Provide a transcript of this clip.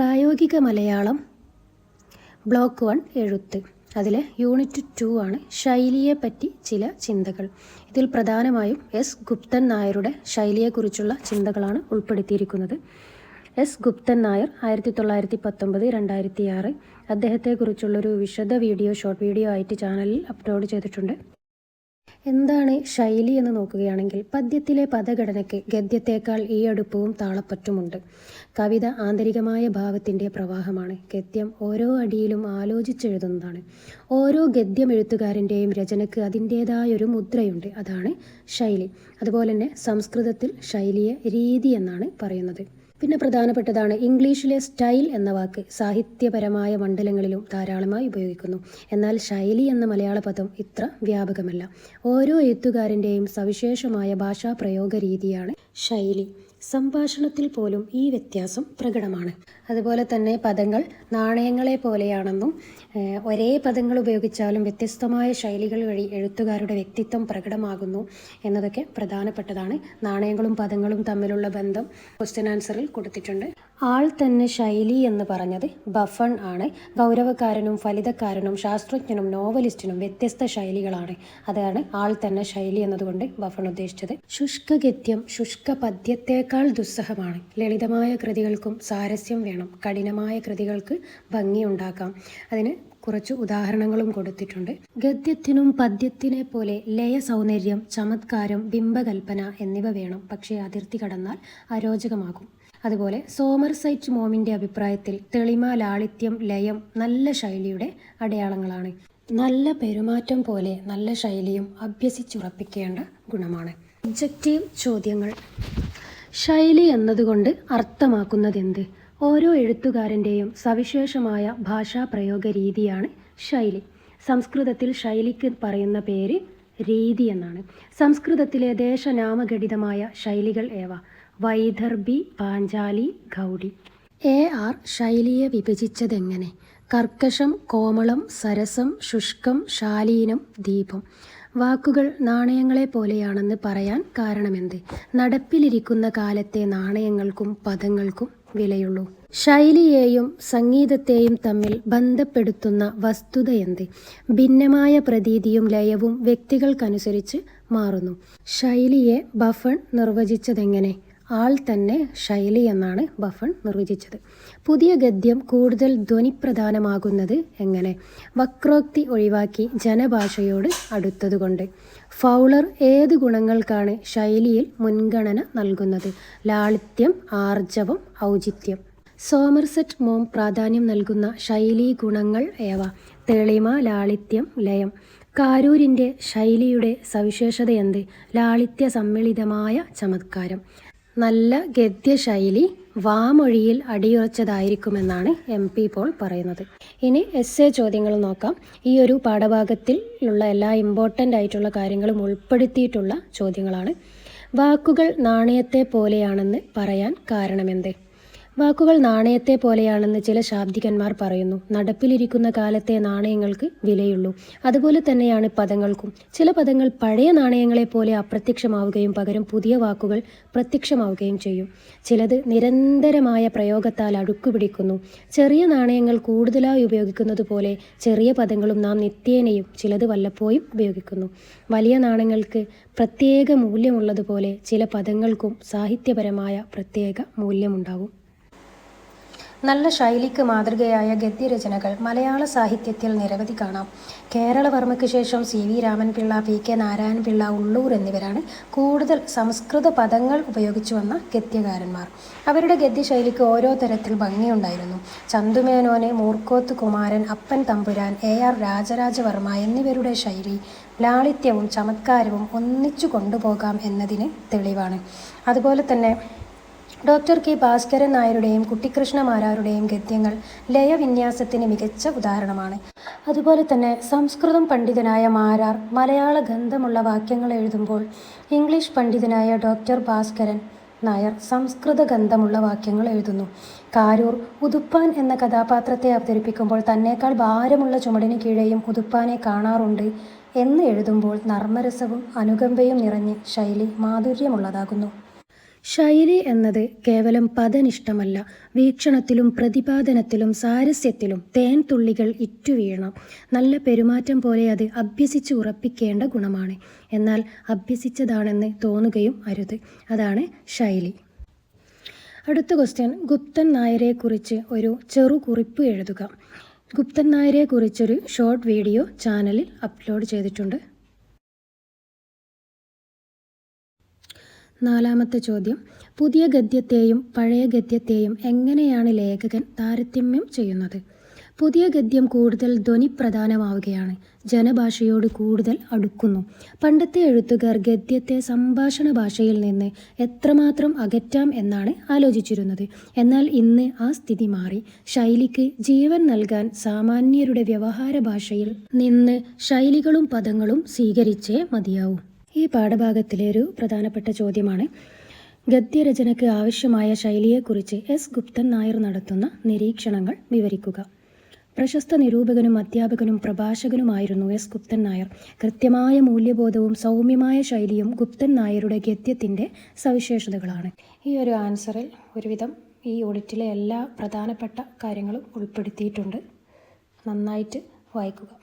പ്രായോഗിക Malayalam block one എഴുത്ത്. അതിൽ യൂണിറ്റ് ടു ആണ് ശൈലിയെപ്പറ്റി ചില ചിന്തകൾ. ഇതിൽ പ്രധാനമായും എസ് ഗുപ്തൻ നായരുടെ ശൈലിയെക്കുറിച്ചുള്ള ചിന്തകളാണ് ഉൾപ്പെടുത്തിയിരിക്കുന്നത്. എസ് ഗുപ്തൻ നായർ ആയിരത്തി തൊള്ളായിരത്തി പത്തൊമ്പത് രണ്ടായിരത്തി ആറ് അദ്ദേഹത്തെക്കുറിച്ചുള്ളൊരു വിശദ വീഡിയോ ഷോർട്ട് വീഡിയോ ആയിട്ട് ചാനലിൽ അപ്ലോഡ് ചെയ്തിട്ടുണ്ട്. എന്താണ് ശൈലി എന്ന് നോക്കുകയാണെങ്കിൽ പദ്യത്തിലെ പദഘടനയ്ക്ക് ഗദ്യത്തേക്കാൾ ഈ അടുപ്പവും താളപ്പറ്റുമുണ്ട്. കവിത ആന്തരികമായ ഭാവത്തിന്റെ പ്രവാഹമാണ്. ഗദ്യം ഓരോ അടിയിലും ആലോചിച്ചെഴുതുന്നതാണ്. ഓരോ ഗദ്യം എഴുത്തുകാരന്റെയും രചനയ്ക്ക് അതിന്റേതായൊരു മുദ്രയുണ്ട്. അതാണ് ശൈലി. അതുപോലെ തന്നെ സംസ്കൃതത്തിൽ ശൈലിയെ രീതി എന്നാണ് പറയുന്നത്. പിന്നെ പ്രധാനപ്പെട്ടതാണ് ഇംഗ്ലീഷിലെ സ്റ്റൈൽ എന്ന വാക്ക് സാഹിത്യപരമായ മണ്ഡലങ്ങളിലും ധാരാളമായി ഉപയോഗിക്കുന്നു. എന്നാൽ ശൈലി എന്ന മലയാള പദം ഇത്ര വ്യാപകമല്ല. ഓരോ എഴുത്തുകാരന്റെയും സവിശേഷമായ ഭാഷാ പ്രയോഗ രീതിയാണ് ശൈലി. സംഭാഷണത്തിൽ പോലും ഈ വ്യത്യാസം പ്രകടമാണ്. അതുപോലെ തന്നെ പദങ്ങൾ നാണയങ്ങളെ പോലെയാണെന്നും ഒരേ പദങ്ങൾ ഉപയോഗിച്ചാലും വ്യത്യസ്തമായ ശൈലികൾ വഴി എഴുത്തുകാരുടെ വ്യക്തിത്വം പ്രകടമാകുന്നു എന്നതൊക്കെ പ്രധാനപ്പെട്ടതാണ്. നാണയങ്ങളും പദങ്ങളും തമ്മിലുള്ള ബന്ധം ക്വസ്റ്റ്യൻ ആൻസറിൽ കൊടുത്തിട്ടുണ്ട്. ആൾ തന്നെ ശൈലി എന്ന് പറഞ്ഞത് ബഫൺ ആണ്. ഗൗരവക്കാരനും ഫലിതക്കാരനും ശാസ്ത്രജ്ഞനും നോവലിസ്റ്റിനും വ്യത്യസ്ത ശൈലികളാണ്. അതാണ് ആൾ തന്നെ ശൈലി എന്നതുകൊണ്ട് ബഫൺ ഉദ്ദേശിച്ചത്. ശുഷ്കഗത്യം ശുഷ്ക പദ്യത്തേക്കാൾ ദുസ്സഹമാണ്. ലളിതമായ കൃതികൾക്കും സാരസ്യം വേണം. കഠിനമായ കൃതികൾക്ക് ഭംഗിയുണ്ടാക്കാം. അതിന് കുറച്ച് ഉദാഹരണങ്ങളും കൊടുത്തിട്ടുണ്ട്. ഗദ്യത്തിനും പദ്യത്തിനെ പോലെ ലയ സൗന്ദര്യം ചമത്കാരം ബിംബകൽപ്പന എന്നിവ വേണം. പക്ഷേ അതിർത്തി കടന്നാൽ അരോചകമാകും. അതുപോലെ സോമർ സൈറ്റ് മോമിന്റെ അഭിപ്രായത്തിൽ തെളിമ ലാളിത്യം ലയം നല്ല ശൈലിയുടെ അടയാളങ്ങളാണ്. നല്ല പെരുമാറ്റം പോലെ നല്ല ശൈലിയും അഭ്യസിച്ചുറപ്പിക്കേണ്ട ഗുണമാണ്. ഒബ്ജക്റ്റീവ് ചോദ്യങ്ങൾ. ശൈലി എന്നതുകൊണ്ട് അർത്ഥമാക്കുന്നത് അർത്ഥമാക്കുന്നതെന്ത്? ഓരോ എഴുത്തുകാരന്റെയും സവിശേഷമായ ഭാഷാ പ്രയോഗ രീതിയാണ് ശൈലി. സംസ്കൃതത്തിൽ ശൈലിക്ക് പറയുന്ന പേര് രീതി എന്നാണ്. സംസ്കൃതത്തിലെ ദേശനാമഘടിതമായ ശൈലികൾ ഏവ? വൈദർഭി പാഞ്ചാലി ഗൗഡി. എ ആർ ശൈലിയെ വിഭജിച്ചതെങ്ങനെ? കർക്കശം കോമളം സരസം ശുഷ്കം ശാലീനം ദീപം. വാക്കുകൾ നാണയങ്ങളെ പോലെയാണെന്ന് പറയാൻ കാരണമെന്ത്? നടപ്പിലിരിക്കുന്ന കാലത്തെ നാണയങ്ങൾക്കും പദങ്ങൾക്കും വിലയുള്ളൂ. ശൈലിയെയും സംഗീതത്തെയും തമ്മിൽ ബന്ധപ്പെടുത്തുന്ന വസ്തുത എന്ത് ഭിന്നമായ പ്രതീതിയും ലയവും വ്യക്തികൾക്കനുസരിച്ച് മാറുന്നു. ശൈലിയെ ബഫൺ നിർവചിച്ചതെങ്ങനെ? ആൾ തന്നെ ശൈലി എന്നാണ് ബഫൺ നിർവചിച്ചത്. പുതിയ ഗദ്യം കൂടുതൽ ധ്വനിപ്രധാനമാകുന്നത് എങ്ങനെ? വക്രോക്തി ഒഴിവാക്കി ജനഭാഷയോട് അടുത്തതുകൊണ്ട്. ഫൗളർ ഏത് ഗുണങ്ങൾക്കാണ് ശൈലിയിൽ മുൻഗണന നൽകുന്നത്? ലാളിത്യം ആർജവം ഔചിത്യം. സോമർസെറ്റ് മോം പ്രാധാന്യം നൽകുന്ന ശൈലീ ഗുണങ്ങൾ ഏവ? തെളിമ ലാളിത്യം ലയം. കാരൂരിന്റെ ശൈലിയുടെ സവിശേഷത എന്ത്? ലാളിത്യ സമ്മിളിതമായ ചമത്കാരം. നല്ല ഗദ്യശൈലി വാമൊഴിയിൽ അടിയുറച്ചതായിരിക്കുമെന്നാണ് എം പി പോൾ പറയുന്നത്. ഇനി എസ് എ ചോദ്യങ്ങൾ നോക്കാം. ഈ ഒരു പാഠഭാഗത്തിൽ ഉള്ള എല്ലാ ഇമ്പോർട്ടന്റ് ആയിട്ടുള്ള കാര്യങ്ങളും ഉൾപ്പെടുത്തിയിട്ടുള്ള ചോദ്യങ്ങളാണ്. വാക്കുകൾ നാണയത്തെ പോലെയാണെന്ന് പറയാൻ കാരണമെന്ത്? വാക്കുകൾ നാണയത്തെ പോലെയാണെന്ന് ചില ശാബ്ദികന്മാർ പറയുന്നു. നടപ്പിലിരിക്കുന്ന കാലത്തെ നാണയങ്ങൾക്ക് വിലയുള്ളൂ. അതുപോലെ തന്നെയാണ് പദങ്ങൾക്കും. ചില പദങ്ങൾ പഴയ നാണയങ്ങളെ പോലെ അപ്രത്യക്ഷമാവുകയും പകരം പുതിയ വാക്കുകൾ പ്രത്യക്ഷമാവുകയും ചെയ്യും. ചിലത് നിരന്തരമായ പ്രയോഗത്താൽ അടുക്കുപിടിക്കുന്നു. ചെറിയ നാണയങ്ങൾ കൂടുതലായി ഉപയോഗിക്കുന്നത് പോലെ ചെറിയ പദങ്ങളും നാം നിത്യേനയും ചിലത് വല്ലപ്പോഴും ഉപയോഗിക്കുന്നു. വലിയ നാണയങ്ങൾക്ക് പ്രത്യേക മൂല്യമുള്ളതുപോലെ ചില പദങ്ങൾക്കും സാഹിത്യപരമായ പ്രത്യേക മൂല്യമുണ്ടാവും. നല്ല ശൈലിക്ക് മാതൃകയായ ഗദ്യരചനകൾ മലയാള സാഹിത്യത്തിൽ നിരവധി കാണാം. കേരളവർമ്മയ്ക്ക് ശേഷം C V Ramanpillai P K Narayanapillai Ulloor എന്നിവരാണ് കൂടുതൽ സംസ്കൃത പദങ്ങൾ ഉപയോഗിച്ചു വന്ന ഗദ്യകാരന്മാർ. അവരുടെ ഗദ്യശൈലിക്ക് ഓരോ തരത്തിൽ ഭംഗിയുണ്ടായിരുന്നു. ചന്തുമേനോനെ മൂർക്കോത്ത് കുമാരൻ അപ്പൻ തമ്പുരാൻ എ ആർ രാജരാജവർമ്മ എന്നിവരുടെ ശൈലി ലാളിത്യവും ചമത്കാരവും ഒന്നിച്ചു കൊണ്ടുപോകാം എന്നതിന് തെളിവാണ്. അതുപോലെ തന്നെ ഡോക്ടർ കെ ഭാസ്കരൻ നായരുടെയും കുട്ടിക്കൃഷ്ണ മാരാരുടെയും ഗദ്യങ്ങൾ ലയവിന്യാസത്തിന് മികച്ച ഉദാഹരണമാണ്. അതുപോലെ തന്നെ സംസ്കൃതം പണ്ഡിതനായ മാരാർ മലയാള ഗന്ധമുള്ള വാക്യങ്ങൾ എഴുതുമ്പോൾ ഇംഗ്ലീഷ് പണ്ഡിതനായ ഡോക്ടർ ഭാസ്കരൻ നായർ സംസ്കൃത ഗന്ധമുള്ള വാക്യങ്ങൾ എഴുതുന്നു. കാരൂർ ഉതുപ്പാൻ എന്ന കഥാപാത്രത്തെ അവതരിപ്പിക്കുമ്പോൾ തന്നേക്കാൾ ഭാരമുള്ള ചുമടിന് കീഴെയും ഉതുപ്പാനെ കാണാറുണ്ട് എന്ന് എഴുതുമ്പോൾ നർമ്മരസവും അനുകമ്പയും നിറഞ്ഞ് ശൈലി മാധുര്യമുള്ളതാകുന്നു. ശൈലി എന്നത് കേവലം പദനിഷ്ടമല്ല വീക്ഷണത്തിലും പ്രതിപാദനത്തിലും സാരസ്യത്തിലും തേൻ തുള്ളികൾ ഇറ്റുവീഴണം. നല്ല പെരുമാറ്റം പോലെ അത് അഭ്യസിച്ച് ഉറപ്പിക്കേണ്ട ഗുണമാണ്. എന്നാൽ അഭ്യസിച്ചതാണെന്ന് തോന്നുകയും അരുത്. അതാണ് ശൈലി അടുത്ത ക്വസ്റ്റ്യൻ. ഗുപ്തൻ നായരെക്കുറിച്ച് ഒരു ചെറു കുറിപ്പ് എഴുതുക. ഗുപ്തൻ നായരെക്കുറിച്ചൊരു ഷോർട്ട് വീഡിയോ ചാനലിൽ അപ്ലോഡ് ചെയ്തിട്ടുണ്ട്. നാലാമത്തെ ചോദ്യം. പുതിയ ഗദ്യത്തെയും പഴയ ഗദ്യത്തെയും എങ്ങനെയാണ് ലേഖകൻ താരതമ്യം ചെയ്യുന്നത്? പുതിയ ഗദ്യം കൂടുതൽ ധ്വനിപ്രധാനമാവുകയാണ്. ജനഭാഷയോട് കൂടുതൽ അടുക്കുന്നു. പണ്ടത്തെ എഴുത്തുകാർ ഗദ്യത്തെ സംഭാഷണ ഭാഷയിൽ നിന്ന് എത്രമാത്രം അകറ്റാം എന്നാണ് ആലോചിച്ചിരുന്നത്. എന്നാൽ ഇന്ന് ആ സ്ഥിതി മാറി. ശൈലിക്ക് ജീവൻ നൽകാൻ സാമാന്യരുടെ വ്യവഹാര ഭാഷയിൽ നിന്ന് ശൈലികളും പദങ്ങളും സ്വീകരിച്ചേ മതിയാവൂ. ഈ പാഠഭാഗത്തിലെ ഒരു പ്രധാനപ്പെട്ട ചോദ്യമാണ്. ഗദ്യരചനയ്ക്ക് ആവശ്യമായ ശൈലിയെക്കുറിച്ച് എസ്. ഗുപ്തൻ നായർ നടത്തുന്ന നിരീക്ഷണങ്ങൾ വിവരിക്കുക. പ്രശസ്ത നിരൂപകനും അധ്യാപകനും പ്രഭാഷകനുമായിരുന്നു എസ്. ഗുപ്തൻ നായർ. കൃത്യമായ മൂല്യബോധവും സൗമ്യമായ ശൈലിയും ഗുപ്തൻ നായരുടെ ഗദ്യത്തിന്റെ സവിശേഷതകളാണ്. ഈ ഒരു ആൻസറിൽ ഒരുവിധം ഈ യൂണിറ്റിലെ എല്ലാ പ്രധാനപ്പെട്ട കാര്യങ്ങളും ഉൾപ്പെടുത്തിയിട്ടുണ്ട്. നന്നായിട്ട് വായിക്കുക.